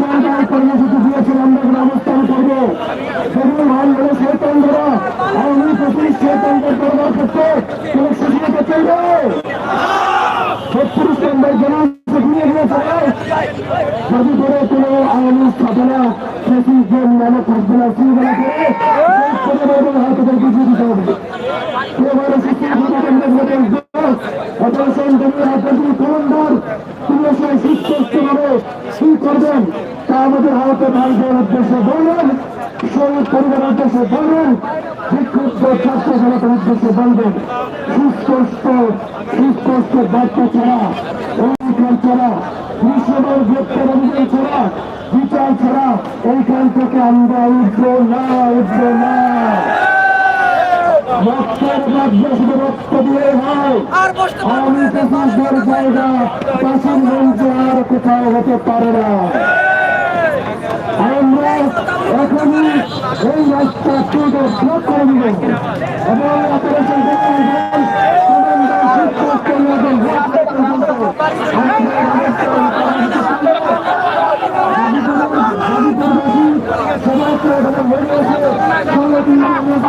সরকার কর্মসূচি দিয়েছেন আমরা গ্রামস্থান করব। সেগুলো ভাই হলে শৈতান ধরা। আওয়ামী প্রতি শৈতানদের করবার ক্ষেত্রে কোন সুযোগ চলবে ছত্রিশ নম্বর জনতা ঘুরিয়ে গিয়েছে যদি করে কোনো আওয়ামী স্থাপনা প্রেসিডেন্ট নামে থাকবে না করে পরিবারের হাতে বুঝিয়ে দিতে হবে। এবারে শিক্ষা করবেন তা আমাদের হাতে ভাইদের উদ্দেশ্যে বলবেন, শহীদ পরিবারের উদ্দেশ্যে বলবেন বিচার ছাড়া, এইখান থেকে আমরা উঠবো না উঠবো না। রক্তের মধ্যে শুধু রক্ত দিয়ে হয়। না, প্রশাসনের জায়গা পাশের মঞ্চে আর কোথাও হতে পারে না। আমরা এখনই এই রাস্তা তুলে ব্লক করে দিব। এবং